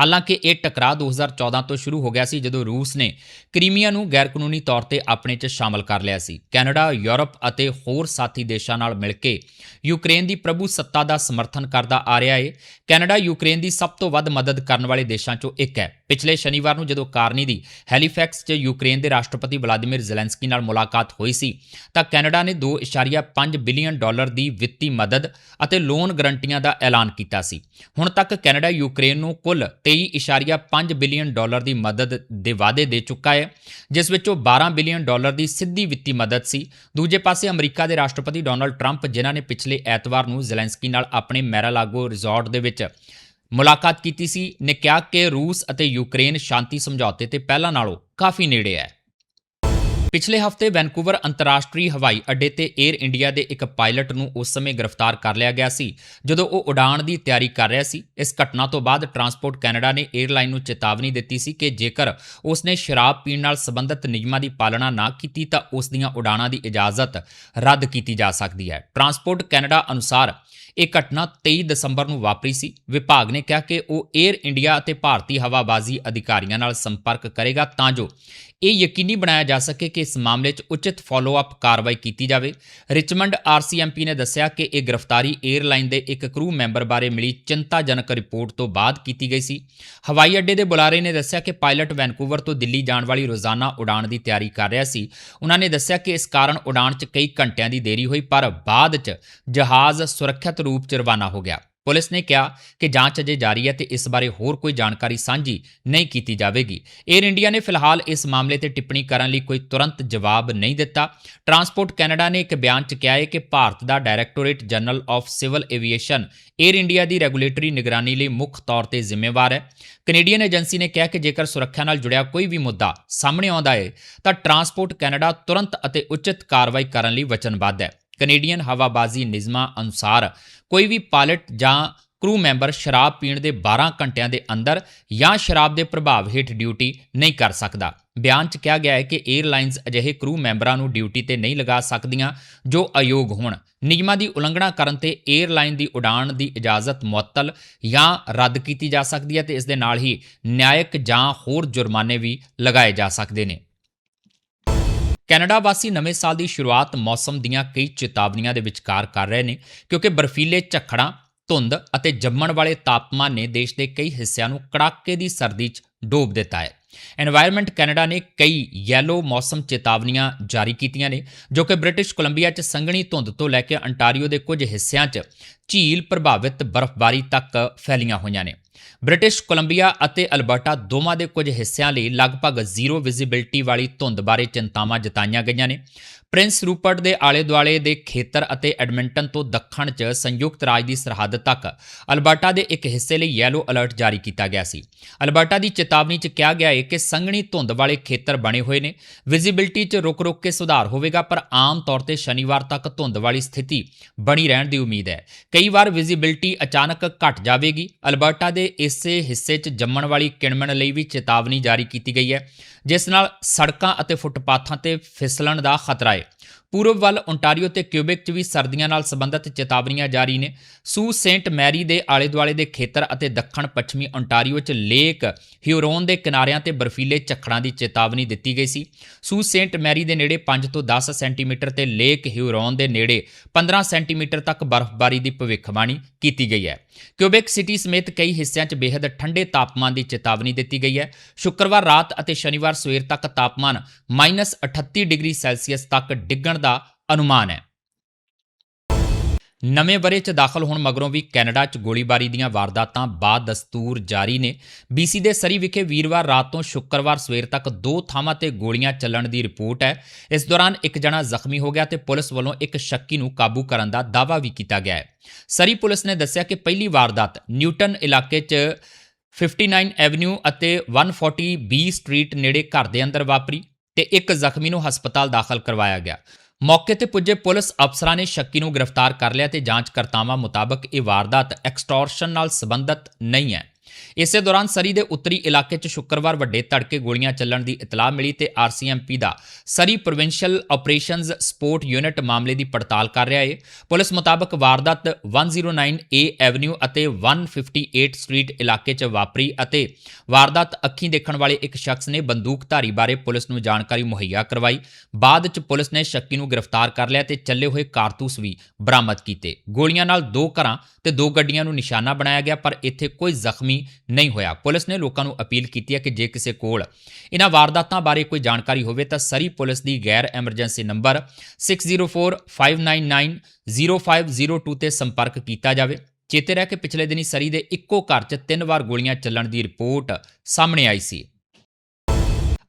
ਹਾਲਾਂਕਿ ਇਹ ਟਕਰਾਅ 2014 ਤੋਂ ਸ਼ੁਰੂ ਹੋ ਗਿਆ ਸੀ, ਜਦੋਂ ਰੂਸ ਨੇ ਕ੍ਰੀਮੀਆ ਨੂੰ ਗੈਰਕਾਨੂੰਨੀ ਤੌਰ ਤੇ ਆਪਣੇ 'ਚ ਸ਼ਾਮਲ ਕਰ ਲਿਆ ਸੀ। ਕੈਨੇਡਾ, ਯੂਰਪ ਅਤੇ ਹੋਰ ਸਾਥੀ ਦੇਸ਼ਾਂ ਨਾਲ ਮਿਲ ਕੇ ਯੂਕਰੇਨ ਦੀ ਪ੍ਰਭੂ ਸੱਤਾ ਦਾ ਸਮਰਥਨ ਕਰਦਾ ਆ ਰਿਹਾ ਹੈ ਕੈਨੇਡਾ, ਯੂਕਰੇਨ ਦੀ ਸਭ ਤੋਂ ਵੱਧ ਮਦਦ ਕਰਨ ਵਾਲੇ ਦੇਸ਼ਾਂ 'ਚੋਂ ਇੱਕ ਹੈ। ਪਿਛਲੇ ਸ਼ਨੀਵਾਰ ਨੂੰ ਜਦੋਂ ਕਾਰਨੀ ਦੀ ਹੈਲੀਫੈਕਸ 'ਚ ਯੂਕਰੇਨ ਦੇ ਰਾਸ਼ਟਰਪਤੀ ਵਲਾਦੀਮੀਰ ਜ਼ੈਲੈਂਸਕੀ ਨਾਲ ਮੁਲਾਕਾਤ ਹੋਈ ਸੀ, ਤਾਂ ਕੈਨੇਡਾ ਨੇ 2.5 ਬਿਲੀਅਨ ਡਾਲਰ ਦੀ ਵਿੱਤੀ ਮਦਦ ਅਤੇ ਲੋਨ ਗਰੰਟੀਆਂ ਦਾ ਐਲਾਨ ਕੀਤਾ ਸੀ। ਹੁਣ ਤੱਕ ਕੈਨੇਡਾ ਯੂਕਰੇਨ ਨੂੰ ਕੁੱਲ 23.5 ਬਿਲੀਅਨ ਡਾਲਰ ਦੀ ਮਦਦ ਦੇ ਵਾਅਦੇ ਦੇ ਚੁੱਕਾ ਹੈ, ਜਿਸ ਵਿੱਚੋਂ 12 ਬਿਲੀਅਨ ਡਾਲਰ ਦੀ ਸਿੱਧੀ ਵਿੱਤੀ ਮਦਦ ਸੀ। ਦੂਜੇ ਪਾਸੇ ਅਮਰੀਕਾ ਦੇ ਰਾਸ਼ਟਰਪਤੀ ਡੋਨਲਡ ਟਰੰਪ, ਜਿਨ੍ਹਾਂ ਨੇ ਪਿਛਲੇ ਐਤਵਾਰ ਨੂੰ ਜ਼ੈਲੈਂਸਕੀ ਨਾਲ ਆਪਣੇ ਮੈਰਾਲਾਗੋ ਰਿਜ਼ੋਰਟ ਦੇ ਵਿੱਚ ਮੁਲਾਕਾਤ ਕੀਤੀ ਸੀ, ਨੇ ਕਿਹਾ ਕਿ ਰੂਸ ਅਤੇ ਯੂਕਰੇਨ ਸ਼ਾਂਤੀ ਸਮਝੌਤੇ ਤੇ ਪਹਿਲਾਂ ਨਾਲੋਂ ਕਾਫੀ ਨੇੜੇ ਹੈ। ਪਿਛਲੇ ਹਫ਼ਤੇ ਵੈਨਕੂਵਰ ਅੰਤਰਰਾਸ਼ਟਰੀ ਹਵਾਈ ਅੱਡੇ ਤੇ 에ਅਰ ਇੰਡੀਆ ਦੇ ਇੱਕ ਪਾਇਲਟ ਨੂੰ ਉਸ ਸਮੇਂ ਗ੍ਰਿਫਤਾਰ ਕਰ ਲਿਆ ਗਿਆ ਸੀ, ਜਦੋਂ ਉਹ ਉਡਾਣ ਦੀ ਤਿਆਰੀ ਕਰ ਰਿਹਾ ਸੀ। ਇਸ ਘਟਨਾ ਤੋਂ ਬਾਅਦ ਟਰਾਂਸਪੋਰਟ ਕੈਨੇਡਾ ਨੇ 에ਅਰਲਾਈਨ ਨੂੰ ਚੇਤਾਵਨੀ ਦਿੱਤੀ ਸੀ ਕਿ ਜੇਕਰ ਉਸ ਨੇ ਸ਼ਰਾਬ ਪੀਣ ਨਾਲ ਸੰਬੰਧਿਤ ਨਿਯਮਾਂ ਦੀ ਪਾਲਣਾ ਨਾ ਕੀਤੀ, ਤਾਂ ਉਸ ਦੀਆਂ ਉਡਾਣਾਂ ਦੀ ਇਜਾਜ਼ਤ ਰੱਦ ਕੀਤੀ ਜਾ ਸਕਦੀ ਹੈ। ਟਰਾਂਸਪੋਰਟ ਕੈਨੇਡਾ ਅਨੁਸਾਰ ਇਹ ਘਟਨਾ 23 ਦਸੰਬਰ ਨੂੰ ਵਾਪਰੀ ਸੀ। ਵਿਭਾਗ ਨੇ ਕਿਹਾ ਕਿ ਉਹ 에ਅਰ ਇੰਡੀਆ ਅਤੇ ਭਾਰਤੀ ਹਵਾਬਾਜ਼ੀ ਅਧਿਕਾਰੀਆਂ ਨਾਲ ਸੰਪਰਕ ਕਰੇਗਾ ਤਾਂ ਜੋ ਇਹ ਯਕੀਨੀ ਬਣਾਇਆ ਜਾ ਸਕੇ ਕਿ ਇਸ ਮਾਮਲੇ 'ਚ ਉਚਿਤ ਫਾਲੋ-ਅਪ ਕਾਰਵਾਈ ਕੀਤੀ ਜਾਵੇ। ਰਿਚਮੰਡ ਆਰਸੀਐਮਪੀ ਨੇ ਦੱਸਿਆ ਕਿ ਇਹ ਗ੍ਰਿਫਤਾਰੀ 에ਅਰਲਾਈਨ ਦੇ ਇੱਕ ਕਰੂ ਮੈਂਬਰ ਬਾਰੇ ਮਿਲੀ ਚਿੰਤਾਜਨਕ ਰਿਪੋਰਟ ਤੋਂ ਬਾਅਦ ਕੀਤੀ ਗਈ ਸੀ। ਹਵਾਈ ਅੱਡੇ ਦੇ ਬੁਲਾਰੇ ਨੇ ਦੱਸਿਆ ਕਿ ਪਾਇਲਟ ਵੈਨਕੂਵਰ ਤੋਂ ਦਿੱਲੀ ਜਾਣ ਵਾਲੀ ਰੋਜ਼ਾਨਾ ਉਡਾਣ ਦੀ ਤਿਆਰੀ ਕਰ ਰਿਹਾ ਸੀ। ਉਹਨਾਂ ਨੇ ਦੱਸਿਆ ਕਿ ਇਸ ਕਾਰਨ ਉਡਾਣ 'ਚ ਕਈ ਘੰਟਿਆਂ ਦੀ ਦੇਰੀ ਹੋਈ, ਪਰ ਬਾਅਦ 'ਚ ਜਹਾਜ਼ ਸੁਰੱਖਿਅਤ ਰੂਪ 'ਚ ਰਵਾਨਾ ਹੋ ਗਿਆ। ਪੁਲਿਸ ਨੇ ਕਿਹਾ ਕਿ ਜਾਂਚ ਅਜੇ ਜਾਰੀ ਹੈ ਤੇ ਇਸ ਬਾਰੇ ਹੋਰ ਕੋਈ ਜਾਣਕਾਰੀ ਸਾਂਝੀ ਨਹੀਂ ਕੀਤੀ ਜਾਵੇਗੀ। 에ਅਰ ਇੰਡੀਆ ਨੇ ਫਿਲਹਾਲ ਇਸ ਮਾਮਲੇ ਤੇ ਟਿੱਪਣੀ ਕਰਨ ਲਈ ਕੋਈ ਤੁਰੰਤ ਜਵਾਬ ਨਹੀਂ ਦਿੱਤਾ। ਟਰਾਂਸਪੋਰਟ ਕੈਨੇਡਾ ਨੇ ਇੱਕ ਬਿਆਨ 'ਚ ਕਿਹਾ ਹੈ ਕਿ ਭਾਰਤ ਦਾ directorate general of civil aviation air India the regulatory ਨਿਗਰਾਨੀ ਲਈ ਮੁੱਖ ਤੌਰ ਤੇ ਜ਼ਿੰਮੇਵਾਰ ਹੈ। ਕੈਨੇਡੀਅਨ ਏਜੰਸੀ ਨੇ ਕਿਹਾ ਕਿ ਜੇਕਰ ਸੁਰੱਖਿਆ ਨਾਲ ਜੁੜਿਆ ਕੋਈ ਵੀ ਮੁੱਦਾ ਸਾਹਮਣੇ ਆਉਂਦਾ ਹੈ, ਤਾਂ ਟਰਾਂਸਪੋਰਟ ਕੈਨੇਡਾ ਤੁਰੰਤ ਅਤੇ ਉਚਿਤ ਕਾਰਵਾਈ ਕਰਨ ਲਈ ਵਚਨਬੱਧ ਹੈ। ਕੈਨੇਡੀਅਨ ਹਵਾਬਾਜ਼ੀ ਨਿਯਮਾਂ ਅਨੁਸਾਰ ਕੋਈ ਵੀ ਪਾਇਲਟ ਜਾਂ ਕਰੂ ਮੈਂਬਰ ਸ਼ਰਾਬ ਪੀਣ ਦੇ 12 ਘੰਟਿਆਂ ਦੇ ਅੰਦਰ ਜਾਂ ਸ਼ਰਾਬ ਦੇ ਪ੍ਰਭਾਵ ਹੇਠ ਡਿਊਟੀ ਨਹੀਂ ਕਰ ਸਕਦਾ। ਬਿਆਨ 'ਚ ਕਿਹਾ ਗਿਆ ਹੈ ਕਿ 에ਅਰਲਾਈਨਸ ਅਜਿਹੇ ਕਰੂ ਮੈਂਬਰਾਂ ਨੂੰ ਡਿਊਟੀ ਤੇ ਨਹੀਂ ਲਗਾ ਸਕਦੀਆਂ ਜੋ ਅਯੋਗ ਹੋਣ। ਨਿਯਮਾਂ ਦੀ ਉਲੰਘਣਾ ਕਰਨ ਤੇ 에ਅਰਲਾਈਨ ਦੀ ਉਡਾਣ ਦੀ ਇਜਾਜ਼ਤ ਮੁਅੱਤਲ ਜਾਂ ਰੱਦ ਕੀਤੀ ਜਾ ਸਕਦੀ ਹੈ ਤੇ ਇਸ ਦੇ ਨਾਲ ਹੀ ਨਿਆਇਕ ਜਾਂ ਹੋਰ ਜੁਰਮਾਨੇ ਵੀ ਲਗਾਏ ਜਾ ਸਕਦੇ ਨੇ। ਕੈਨੇਡਾ ਵਾਸੀ ਨਵੇਂ ਸਾਲ ਦੀ ਸ਼ੁਰੂਆਤ ਮੌਸਮ ਦੀਆਂ ਕਈ ਚੇਤਾਵਨੀਆਂ ਦੇ ਵਿਚਕਾਰ ਕਰ ਰਹੇ ਨੇ, ਕਿਉਂਕਿ ਬਰਫੀਲੇ ਝੱਖੜਾਂ, ਧੁੰਦ ਅਤੇ ਜੰਮਣ ਵਾਲੇ ਤਾਪਮਾਨ ਨੇ ਦੇਸ਼ ਦੇ ਕਈ ਹਿੱਸਿਆਂ ਨੂੰ ਕੜਾਕੇ ਦੀ ਸਰਦੀ 'ਚ ਡੋਬ ਦਿੱਤਾ ਹੈ। ਐਨਵਾਇਰਨਮੈਂਟ ਕੈਨੇਡਾ ਨੇ ਕਈ ਯੈਲੋ ਮੌਸਮ ਚੇਤਾਵਨੀਆਂ ਜਾਰੀ ਕੀਤੀਆਂ ਨੇ, ਜੋ ਕਿ ਬ੍ਰਿਟਿਸ਼ ਕੋਲੰਬੀਆ 'ਚ ਸੰਘਣੀ ਧੁੰਦ ਤੋਂ ਲੈ ਕੇ ਅੰਟਾਰੀਓ ਦੇ ਕੁਝ ਹਿੱਸਿਆਂ 'ਚ ਝੀਲ ਪ੍ਰਭਾਵਿਤ ਬਰਫ਼ਬਾਰੀ ਤੱਕ ਫੈਲੀਆਂ ਹੋਈਆਂ ਨੇ। ਬ੍ਰਿਟਿਸ਼ ਕੋਲੰਬੀਆ ਅਤੇ ਅਲਬਰਟਾ ਦੋਵਾਂ ਦੇ ਕੁਝ ਹਿੱਸਿਆਂ ਲਈ ਲਗਭਗ ਜ਼ੀਰੋ ਵਿਜ਼ਿਬਿਲਟੀ ਵਾਲੀ ਧੁੰਦ ਬਾਰੇ ਚਿੰਤਾਵਾਂ ਜਤਾਈਆਂ ਗਈਆਂ ਨੇ। ਪ੍ਰਿੰਸ ਰੂਪਰਟ ਦੇ ਆਲੇ-ਦੁਆਲੇ ਦੇ ਖੇਤਰ ਅਤੇ ਐਡਮਿੰਟਨ ਤੋਂ ਦੱਖਣ 'ਚ ਸੰਯੁਕਤ ਰਾਜ ਦੀ ਸਰਹੱਦ ਤੱਕ ਅਲਬਰਟਾ ਦੇ ਇੱਕ ਹਿੱਸੇ ਲਈ ਯੈਲੋ ਅਲਰਟ ਜਾਰੀ ਕੀਤਾ ਗਿਆ ਸੀ। ਅਲਬਰਟਾ ਦੀ ਚੇਤਾਵਨੀ 'ਚ ਕਿਹਾ ਗਿਆ ਹੈ ਕਿ ਸੰਘਣੀ ਧੁੰਦ ਵਾਲੇ ਖੇਤਰ ਬਣੇ ਹੋਏ ਨੇ। ਵਿਜ਼ਿਬਿਲਟੀ 'ਚ ਰੁਕ-ਰੁਕ ਕੇ ਸੁਧਾਰ ਹੋਵੇਗਾ, ਪਰ ਆਮ ਤੌਰ ਤੇ ਸ਼ਨੀਵਾਰ ਤੱਕ ਧੁੰਦ ਵਾਲੀ ਸਥਿਤੀ ਬਣੀ ਰਹਿਣ ਦੀ ਉਮੀਦ ਹੈ। ਕਈ ਵਾਰ ਵਿਜ਼ਿਬਿਲਟੀ ਅਚਾਨਕ ਘਟ ਜਾਵੇਗੀ। ਅਲਬਰਟਾ ਦੇ ਇਸੇ ਹਿੱਸੇ 'ਚ ਜੰਮਣ ਵਾਲੀ ਕਿਣਮਣ ਲਈ ਵੀ ਚੇਤਾਵਨੀ ਜਾਰੀ ਕੀਤੀ ਗਈ ਹੈ, ਜਿਸ ਨਾਲ ਸੜਕਾਂ ਅਤੇ ਫੁੱਟਪਾਥਾਂ ਤੇ ਫਿਸਲਣ ਦਾ ਖਤਰਾ ਹੈ ਪੂਰਬ ਵੱਲ ਓਨਟਾਰੀਓ ਤੇ ਕਿਊਬਿਕ 'ਚ ਵੀ ਸਰਦੀਆਂ ਨਾਲ ਸੰਬੰਧਿਤ ਚੇਤਾਵਨੀਆਂ ਜਾਰੀ ਨੇ। ਸੂ ਸੇਂਟ ਮੈਰੀ ਦੇ ਆਲੇ-ਦੁਆਲੇ ਦੇ ਖੇਤਰ ਅਤੇ ਦੱਖਣ ਪੱਛਮੀ ਓਨਟਾਰੀਓ 'ਚ ਲੇਕ ਹਿਊਰੋਨ ਦੇ ਕਿਨਾਰਿਆਂ ਤੇ ਬਰਫੀਲੇ ਝੱਖੜਾਂ ਦੀ ਚੇਤਾਵਨੀ ਦਿੱਤੀ ਗਈ ਸੀ। ਸੂ ਸੇਂਟ ਮੈਰੀ ਦੇ ਨੇੜੇ 5 ਤੋਂ 10 ਸੈਂਟੀਮੀਟਰ ਤੇ ਲੇਕ ਹਿਊਰੋਨ ਦੇ ਨੇੜੇ 15 ਸੈਂਟੀਮੀਟਰ ਤੱਕ ਬਰਫ਼ਬਾਰੀ ਦੀ ਭਵਿੱਖਬਾਣੀ ਕੀਤੀ ਗਈ ਹੈ। ਕਿਊਬਿਕ ਸਿਟੀ ਸਮੇਤ ਕਈ ਹਿੱਸਿਆਂ 'ਚ ਬੇहद ਠੰਡੇ ਤਾਪਮਾਨ ਦੀ ਚੇਤਾਵਨੀ ਦਿੱਤੀ ਗਈ ਹੈ। ਸ਼ੁੱਕਰਵਾਰ ਰਾਤ ਅਤੇ ਸ਼ਨੀਵਾਰ ਸਵੇਰ ਤੱਕ ਤਾਪਮਾਨ -38 ਡਿਗਰੀ ਸੈਲਸੀਅਸ ਤੱਕ ਡਿੱਗਣ ਦਾ ਅਨੁਮਾਨ ਹੈ। ਨਵੇਂ ਬਰੇ 'ਚ ਦਾਖਲ ਹੋਣ ਮਗਰੋਂ ਵੀ ਕੈਨੇਡਾ 'ਚ ਗੋਲੀਬਾਰੀ ਦੀਆਂ ਵਾਰਦਾਤਾਂ ਬਾਦਸਤੂਰ ਜਾਰੀ ਨੇ। BC ਦੇ ਸਰੀ ਵਿਖੇ ਵੀਰਵਾਰ ਰਾਤ ਤੋਂ ਸ਼ੁੱਕਰਵਾਰ ਸਵੇਰ ਤੱਕ ਦੋ ਥਾਵਾਂ ਤੇ ਗੋਲੀਆਂ ਚੱਲਣ ਦੀ ਰਿਪੋਰਟ ਹੈ। ਇਸ ਦੌਰਾਨ ਇੱਕ ਜਣਾ ਜ਼ਖਮੀ ਹੋ ਗਿਆ ਤੇ ਪੁਲਿਸ ਵੱਲੋਂ ਇੱਕ ਸ਼ੱਕੀ ਨੂੰ ਕਾਬੂ ਕਰਨ ਦਾ ਦਾਅਵਾ ਵੀ ਕੀਤਾ ਗਿਆ ਹੈ। ਸਰੀ ਪੁਲਿਸ ਨੇ ਦੱਸਿਆ ਕਿ ਪਹਿਲੀ ਵਾਰਦਾਤ ਨਿਊਟਨ ਇਲਾਕੇ 'ਚ 59 ਐਵਨਿਊ ਅਤੇ 140 ਬੀ ਸਟਰੀਟ ਨੇੜੇ ਘਰ ਦੇ ਅੰਦਰ ਵਾਪਰੀ ਤੇ ਇੱਕ ਜ਼ਖਮੀ ਨੂੰ ਹਸਪਤਾਲ ਦਾਖਲ ਕਰਵਾਇਆ ਗਿਆ। ਮੌਕੇ ਤੇ ਪੁੱਜੇ ਪੁਲਿਸ ਅਫਸਰਾਂ ਨੇ ਸ਼ੱਕੀ ਨੂੰ ਗ੍ਰਿਫਤਾਰ ਕਰ ਲਿਆ ਤੇ ਜਾਂਚਕਰਤਾਵਾਂ ਮੁਤਾਬਕ ਇਹ ਵਾਰਦਾਤ ਐਕਸਟੋਰਸ਼ਨ ਨਾਲ ਸੰਬੰਧਿਤ ਨਹੀਂ ਹੈ। ਇਸੇ ਦੌਰਾਨ ਸਰੀ ਦੇ ਉੱਤਰੀ ਇਲਾਕੇ 'ਚ ਸ਼ੁੱਕਰਵਾਰ ਵੱਡੇ ਧੜਕੇ ਗੋਲੀਆਂ ਚੱਲਣ ਦੀ ਇਤਲਾਹ ਮਿਲੀ ਤੇ ਆਰਸੀਐਮਪੀ ਦਾ Surrey provincial operations support unit ਮਾਮਲੇ ਦੀ ਪੜਤਾਲ ਕਰ ਰਿਹਾ ਹੈ ਪੁਲਿਸ ਮੁਤਾਬਕ ਵਾਰਦਾਤ 109 ਏ ਐਵਨਿਊ ਅਤੇ 158 ਸਟਰੀਟ ਇਲਾਕੇ 'ਚ ਵਾਪਰੀ ਅਤੇ ਵਾਰਦਾਤ ਅੱਖੀਂ ਦੇਖਣ ਵਾਲੇ ਇੱਕ ਸ਼ਖਸ ਨੇ ਬੰਦੂਕਧਾਰੀ ਬਾਰੇ ਪੁਲਿਸ ਨੂੰ ਜਾਣਕਾਰੀ ਮੁਹੱਈਆ ਕਰਵਾਈ। ਬਾਅਦ 'ਚ ਪੁਲਿਸ ਨੇ ਸ਼ੱਕੀ ਨੂੰ ਗ੍ਰਿਫਤਾਰ ਕਰ ਲਿਆ ਤੇ ਚੱਲੇ ਹੋਏ ਕਾਰਤੂਸ ਵੀ ਬਰਾਮਦ ਕੀਤੇ। ਗੋਲੀਆਂ ਨਾਲ ਦੋ ਘਰਾਂ ਤੇ ਦੋ ਗੱਡੀਆਂ ਨੂੰ ਨਿਸ਼ਾਨਾ ਬਣਾਇਆ ਗਿਆ, ਪਰ ਇੱਥੇ ਕੋਈ ਜ਼ਖਮੀ ਨਹੀਂ ਹੋਇਆ। ਪੁਲਿਸ ਨੇ ਲੋਕਾਂ ਨੂੰ ਅਪੀਲ ਕੀਤੀ ਹੈ ਕਿ ਜੇ ਕਿਸੇ ਕੋਲ ਇਹਨਾਂ ਵਾਰਦਾਤਾਂ ਬਾਰੇ ਕੋਈ ਜਾਣਕਾਰੀ ਹੋਵੇ ਤਾਂ ਸਰੀ ਪੁਲਿਸ ਦੀ ਗੈਰ ਐਮਰਜੈਂਸੀ ਨੰਬਰ 6045990502 ਤੇ ਸੰਪਰਕ ਕੀਤਾ ਜਾਵੇ। ਚੇਤੇ ਰਹਿ ਕਿ ਪਿਛਲੇ ਦਿਨੀ ਸਰੀ ਦੇ ਇੱਕੋ ਘਰ 'ਚ ਤਿੰਨ ਵਾਰ ਗੋਲੀਆਂ ਚੱਲਣ ਦੀ ਰਿਪੋਰਟ ਸਾਹਮਣੇ ਆਈ ਸੀ।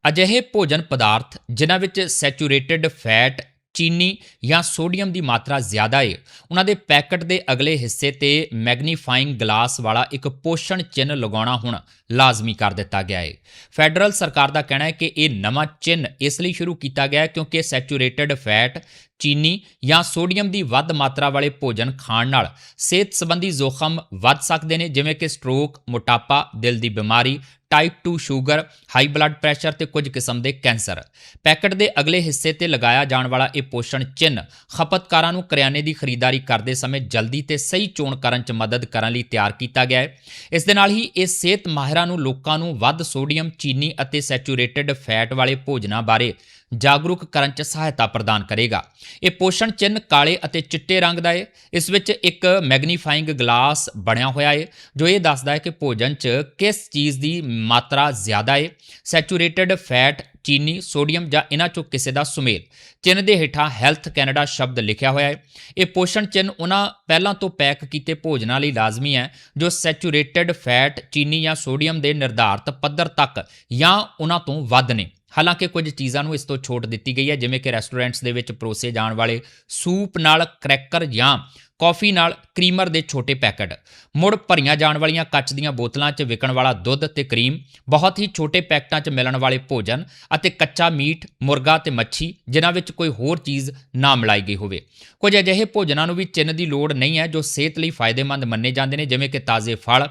ਅਜਿਹੇ ਭੋਜਨ ਪਦਾਰਥ ਜਿਨ੍ਹਾਂ ਵਿੱਚ ਸੈਚੂਰੇਟਿਡ ਫੈਟ ਚੀਨੀ ਜਾਂ ਸੋਡੀਅਮ ਦੀ ਮਾਤਰਾ ਜ਼ਿਆਦਾ ਹੈ ਉਹਨਾਂ ਦੇ ਪੈਕਟ ਦੇ ਅਗਲੇ ਹਿੱਸੇ ਤੇ ਮੈਗਨੀਫਾਈਂਗ ਗਲਾਸ ਵਾਲਾ ਇੱਕ ਪੋਸ਼ਣ ਚਿੰਨ੍ਹ ਲਗਾਉਣਾ ਹੁਣ ਲਾਜ਼ਮੀ ਕਰ ਦਿੱਤਾ ਗਿਆ ਹੈ ਫੈਡਰਲ ਸਰਕਾਰ ਦਾ ਕਹਿਣਾ ਹੈ ਕਿ ਇਹ ਨਵਾਂ ਚਿੰਨ੍ਹ ਇਸ ਲਈ ਸ਼ੁਰੂ ਕੀਤਾ ਗਿਆ ਹੈ ਕਿਉਂਕਿ ਸੈਚੂਰੇਟਿਡ ਫੈਟ ਚੀਨੀ ਜਾਂ ਸੋਡੀਅਮ ਦੀ ਵੱਧ ਮਾਤਰਾ ਵਾਲੇ ਭੋਜਨ ਖਾਣ ਨਾਲ ਸਿਹਤ ਸੰਬੰਧੀ ਜ਼ੋਖਮ ਵੱਧ ਸਕਦੇ ਨੇ, ਜਿਵੇਂ ਕਿ ਸਟ੍ਰੋਕ ਮੋਟਾਪਾ, ਦਿਲ ਦੀ ਬਿਮਾਰੀ type 2 sugar high blood pressure ਤੇ ਕੁਝ ਕਿਸਮ ਦੇ ਕੈਂਸਰ। ਪੈਕਟ ਦੇ ਅਗਲੇ ਹਿੱਸੇ ਤੇ ਲਗਾਇਆ ਜਾਣ ਵਾਲਾ ਇਹ ਪੋਸ਼ਣ ਚਿੰਨ੍ਹ ਖਪਤਕਾਰਾਂ ਨੂੰ ਕਰਿਆਨੇ ਦੀ ਖਰੀਦਦਾਰੀ ਕਰਦੇ ਸਮੇਂ ਜਲਦੀ ਤੇ ਸਹੀ ਚੋਣ ਕਰਨ 'ਚ ਮਦਦ ਕਰਨ ਲਈ ਤਿਆਰ ਕੀਤਾ ਗਿਆ ਹੈ। ਇਸ ਦੇ ਨਾਲ ਹੀ ਇਹ ਸਿਹਤ ਮਾਹਿਰਾਂ ਨੂੰ ਲੋਕਾਂ ਨੂੰ ਵੱਧ ਸੋਡੀਅਮ, ਚੀਨੀ ਅਤੇ ਸੈਚੂਰੇਟਿਡ ਫੈਟ ਵਾਲੇ ਭੋਜਨਾਂ ਬਾਰੇ ਜਾਗਰੂਕ ਕਰਨ 'ਚ ਸਹਾਇਤਾ ਪ੍ਰਦਾਨ ਕਰੇਗਾ। ਇਹ ਪੋਸ਼ਣ ਚਿੰਨ੍ਹ ਕਾਲੇ ਅਤੇ ਚਿੱਟੇ ਰੰਗ ਦਾ ਹੈ ਇਸ ਵਿੱਚ ਇੱਕ ਮੈਗਨੀਫਾਈਂਗ ਗਲਾਸ ਬਣਿਆ ਹੋਇਆ ਹੈ ਜੋ ਇਹ ਦੱਸਦਾ ਹੈ ਕਿ ਭੋਜਨ 'ਚ ਕਿਸ ਚੀਜ਼ ਦੀ ਮਾਤਰਾ ਜ਼ਿਆਦਾ ਹੈ ਸੈਚੂਰੇਟਡ ਫੈਟ, ਚੀਨੀ, ਸੋਡੀਅਮ ਜਾਂ ਇਹਨਾਂ ਚੋਂ ਕਿਸੇ ਦਾ ਸੁਮੇਲ। ਚਿੰਨ੍ਹ ਦੇ ਹੇਠਾਂ ਹੈਲਥ ਕੈਨੇਡਾ ਸ਼ਬਦ ਲਿਖਿਆ ਹੋਇਆ ਹੈ ਇਹ ਪੋਸ਼ਣ ਚਿੰਨ੍ਹ ਉਹਨਾਂ ਪਹਿਲਾਂ ਤੋਂ ਪੈਕ ਕੀਤੇ ਭੋਜਨਾਂ ਲਈ ਲਾਜ਼ਮੀ ਹੈ, ਜੋ ਸੈਚੂਰੇਟਡ ਫੈਟ, ਚੀਨੀ ਜਾਂ ਸੋਡੀਅਮ ਦੇ ਨਿਰਧਾਰਤ ਪੱਧਰ ਤੱਕ ਜਾਂ ਉਹਨਾਂ ਤੋਂ ਵੱਧ ਨੇ। ਹਾਲਾਂਕਿ ਕੁਝ ਚੀਜ਼ਾਂ ਨੂੰ ਇਸ ਤੋਂ ਛੋਟ ਦਿੱਤੀ ਗਈ ਹੈ, ਜਿਵੇਂ ਕਿ ਰੈਸਟੋਰੈਂਟਸ ਦੇ ਵਿੱਚ ਪਰੋਸੇ ਜਾਣ ਵਾਲੇ ਸੂਪ ਨਾਲ ਕ੍ਰੈਕਰ ਜਾਂ ਕੌਫੀ ਨਾਲ ਕਰੀਮਰ ਦੇ ਛੋਟੇ ਪੈਕਟ। ਮੁੜ ਭਰੀਆਂ ਜਾਣ ਵਾਲੀਆਂ ਕੱਚ ਦੀਆਂ ਬੋਤਲਾਂ 'ਚ ਵਿਕਣ ਵਾਲਾ ਦੁੱਧ ਤੇ ਕਰੀਮ ਬਹੁਤ ਹੀ ਛੋਟੇ ਪੈਕਟਾਂ 'ਚ ਮਿਲਣ ਵਾਲੇ ਭੋਜਨ ਅਤੇ ਕੱਚਾ ਮੀਟ, ਮੁਰਗਾ ਤੇ ਮੱਛੀ, ਜਿਨ੍ਹਾਂ ਵਿੱਚ ਕੋਈ ਹੋਰ ਚੀਜ਼ ਨਾ ਮਿਲਾਈ ਗਈ ਹੋਵੇ। ਕੁਝ ਅਜਿਹੇ ਭੋਜਨਾਂ ਨੂੰ ਵੀ ਚਿੰਨ੍ਹ ਦੀ ਲੋੜ ਨਹੀਂ ਹੈ, ਜੋ ਸਿਹਤ ਲਈ ਫਾਇਦੇਮੰਦ ਮੰਨੇ ਜਾਂਦੇ ਨੇ, ਜਿਵੇਂ ਕਿ ਤਾਜ਼ੇ ਫਲ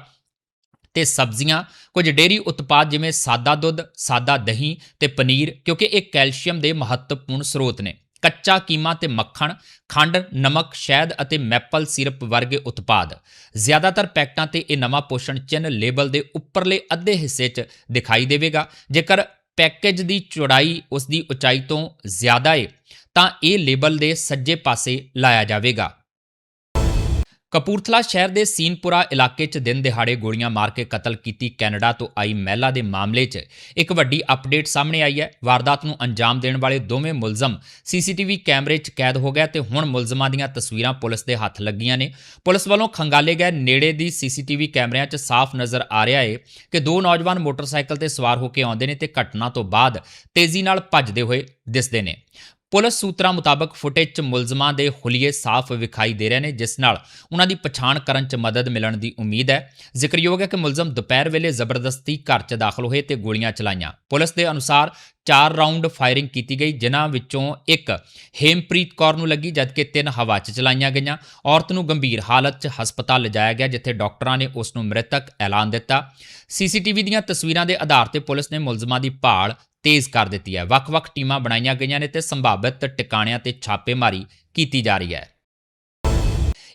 ਤੇ ਸਬਜ਼ੀਆਂ, ਕੁਝ ਡੇਰੀ ਉਤਪਾਦ ਜਿਵੇਂ ਸਾਦਾ ਦੁੱਧ, ਸਾਦਾ ਦਹੀਂ ਤੇ ਪਨੀਰ, ਕਿਉਂਕਿ ਇਹ ਕੈਲਸ਼ੀਅਮ ਦੇ ਮਹੱਤਵਪੂਰਨ ਸਰੋਤ ਨੇ। ਕੱਚਾ ਕੀਮਾ ਤੇ ਮੱਖਣ, ਖੰਡ, ਨਮਕ, ਸ਼ਹਿਦ ਅਤੇ ਮੈਪਲ ਸਿਰਪ ਵਰਗੇ ਉਤਪਾਦ। ਜ਼ਿਆਦਾਤਰ ਪੈਕਟਾਂ ਤੇ ਇਹ ਨਵਾਂ ਪੋਸ਼ਣ ਚਿੰਨ੍ਹ ਲੇਬਲ ਦੇ ਉੱਪਰਲੇ ਅੱਧੇ ਹਿੱਸੇ 'ਚ ਦਿਖਾਈ ਦੇਵੇਗਾ। ਜੇਕਰ ਪੈਕੇਜ ਦੀ ਚੌੜਾਈ ਉਸ ਦੀ ਉਚਾਈ ਤੋਂ ਜ਼ਿਆਦਾ ਹੈ ਤਾਂ ਇਹ ਲੇਬਲ ਦੇ ਸੱਜੇ ਪਾਸੇ ਲਾਇਆ ਜਾਵੇਗਾ। ਕਪੂਰਥਲਾ ਸ਼ਹਿਰ ਦੇ ਸੀਨਪੁਰਾ ਇਲਾਕੇ 'ਚ ਦਿਨ ਦਿਹਾੜੇ ਗੋਲੀਆਂ ਮਾਰ ਕੇ ਕਤਲ ਕੀਤੀ ਕੈਨੇਡਾ ਤੋਂ ਆਈ ਮਹਿਲਾ ਦੇ ਮਾਮਲੇ 'ਚ ਇੱਕ ਵੱਡੀ ਅਪਡੇਟ ਸਾਹਮਣੇ ਆਈ ਹੈ। ਵਾਰਦਾਤ ਨੂੰ ਅੰਜਾਮ ਦੇਣ ਵਾਲੇ ਦੋਵੇਂ ਮੁਲਜ਼ਮ ਸੀਸੀਟੀਵੀ ਕੈਮਰੇ 'ਚ ਕੈਦ ਹੋ ਗਏ ਤੇ ਹੁਣ ਮੁਲਜ਼ਮਾਂ ਦੀਆਂ ਤਸਵੀਰਾਂ ਪੁਲਿਸ ਦੇ ਹੱਥ ਲੱਗੀਆਂ ਨੇ। ਪੁਲਿਸ ਵੱਲੋਂ ਖੰਗਾਲੇ ਗਏ ਨੇੜੇ ਦੀ ਸੀਸੀਟੀਵੀ ਕੈਮਰਿਆਂ 'ਚ ਸਾਫ਼ ਨਜ਼ਰ ਆ ਰਿਹਾ ਹੈ ਕਿ ਦੋ ਨੌਜਵਾਨ ਮੋਟਰਸਾਈਕਲ ਤੇ ਸਵਾਰ ਹੋ ਕੇ ਆਉਂਦੇ ਨੇ ਤੇ ਘਟਨਾ ਤੋਂ ਬਾਅਦ ਤੇਜ਼ੀ ਨਾਲ ਭੱਜਦੇ ਹੋਏ ਦਿਸਦੇ ਨੇ। ਪੁਲਿਸ ਸੂਤਰਾਂ ਮੁਤਾਬਕ ਫੁਟੇਜ 'ਚ ਮੁਲਜ਼ਮਾਂ ਦੇ ਹੁਲੀਏ ਸਾਫ਼ ਵਿਖਾਈ ਦੇ ਰਹੇ ਨੇ, ਜਿਸ ਨਾਲ ਉਹਨਾਂ ਦੀ ਪਛਾਣ ਕਰਨ 'ਚ ਮਦਦ ਮਿਲਣ ਦੀ ਉਮੀਦ ਹੈ। ਜ਼ਿਕਰਯੋਗ ਹੈ ਕਿ ਮੁਲਜ਼ਮ ਦੁਪਹਿਰ ਵੇਲੇ ਜ਼ਬਰਦਸਤੀ ਘਰ 'ਚ ਦਾਖਲ ਹੋਏ ਤੇ ਗੋਲੀਆਂ ਚਲਾਈਆਂ। ਪੁਲਿਸ ਦੇ ਅਨੁਸਾਰ ਚਾਰ ਰਾਉਂਡ ਫਾਇਰਿੰਗ ਕੀਤੀ ਗਈ, ਜਿਨ੍ਹਾਂ ਵਿੱਚੋਂ ਇੱਕ ਹੇਮਪ੍ਰੀਤ ਕੌਰ ਨੂੰ ਲੱਗੀ, ਜਦਕਿ ਤਿੰਨ ਹਵਾ 'ਚ ਚਲਾਈਆਂ ਗਈਆਂ। ਔਰਤ ਨੂੰ ਗੰਭੀਰ ਹਾਲਤ 'ਚ ਹਸਪਤਾਲ ਲਿਜਾਇਆ ਗਿਆ, ਜਿੱਥੇ ਡਾਕਟਰਾਂ ਨੇ ਉਸ ਨੂੰ ਮ੍ਰਿਤਕ ਐਲਾਨ ਦਿੱਤਾ। ਸੀਸੀਟੀਵੀ ਦੀਆਂ ਤਸਵੀਰਾਂ ਦੇ ਆਧਾਰ ਤੇ ਪੁਲਿਸ ਨੇ ਮੁਲਜ਼ਮਾਂ ਦੀ ਭਾਲ ਤੇਜ਼ ਕਰ ਦਿੱਤੀ ਹੈ। ਵੱਖ-ਵੱਖ ਟੀਮਾਂ ਬਣਾਈਆਂ ਗਈਆਂ ਨੇ ਤੇ ਸੰਭਾਵਿਤ ਟਿਕਾਣਿਆਂ ਤੇ ਛਾਪੇਮਾਰੀ ਕੀਤੀ ਜਾ ਰਹੀ ਹੈ।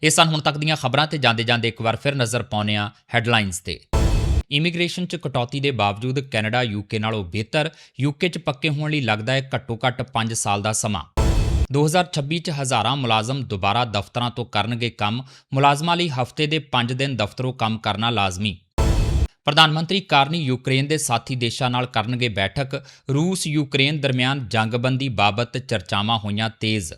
ਇਹ ਸਨ ਹੁਣ ਤੱਕ ਦੀਆਂ ਖਬਰਾਂ ਤੇ ਜਾਂਦੇ ਜਾਂਦੇ ਇੱਕ ਵਾਰ ਫਿਰ ਨਜ਼ਰ ਪਾਉਂਦੇ ਹਾਂ ਹੈਡਲਾਈਨਸ ਤੇ। ਇਮੀਗ੍ਰੇਸ਼ਨ 'ਚ ਕਟੌਤੀ ਦੇ ਬਾਵਜੂਦ ਕੈਨੇਡਾ ਯੂਕੇ ਨਾਲੋਂ ਬਿਹਤਰ ਯੂਕੇ 'ਚ ਪੱਕੇ ਹੋਣ ਲਈ ਲੱਗਦਾ ਹੈ ਘੱਟੋ-ਘੱਟ 5 ਸਾਲ ਦਾ ਸਮਾਂ। 2026 'ਚ ਹਜ਼ਾਰਾਂ ਮੁਲਾਜ਼ਮ ਦੁਬਾਰਾ ਦਫ਼ਤਰਾਂ ਤੋਂ ਕਰਨਗੇ ਕੰਮ, ਮੁਲਾਜ਼ਮਾਂ ਲਈ ਹਫ਼ਤੇ ਦੇ 5 ਦਿਨ ਦਫ਼ਤਰੋਂ ਕੰਮ ਕਰਨਾ ਲਾਜ਼ਮੀ। ਪ੍ਰਧਾਨ ਮੰਤਰੀ ਕਾਰਨੀ ਯੂਕਰੇਨ ਦੇ ਸਾਥੀ ਦੇਸ਼ਾਂ ਨਾਲ ਕਰਨਗੇ ਬੈਠਕ ਰੂਸ ਯੂਕਰੇਨ ਦਰਮਿਆਨ ਜੰਗਬੰਦੀ ਬਾਬਤ ਚਰਚਾਵਾਂ ਹੋਈਆਂ ਤੇਜ਼।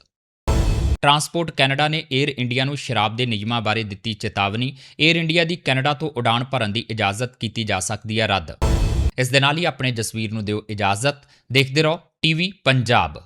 ਟਰਾਂਸਪੋਰਟ ਕੈਨੇਡਾ ਨੇ 에ਅਰ ਇੰਡੀਆ ਨੂੰ ਸ਼ਰਾਬ ਦੇ ਨਿਯਮਾਂ ਬਾਰੇ ਦਿੱਤੀ ਚੇਤਾਵਨੀ। 에ਅਰ ਇੰਡੀਆ ਦੀ ਕੈਨੇਡਾ ਤੋਂ ਉਡਾਣ ਭਰਨ ਦੀ ਇਜਾਜ਼ਤ ਕੀਤੀ ਜਾ ਸਕਦੀ ਹੈ ਰੱਦ। ਇਸ ਦੇ ਨਾਲ ਹੀ ਆਪਣੇ ਜਸਵੀਰ ਨੂੰ ਦਿਓ ਇਜਾਜ਼ਤ। ਦੇਖਦੇ ਰਹੋ, ਟੀਵੀ ਪੰਜਾਬ।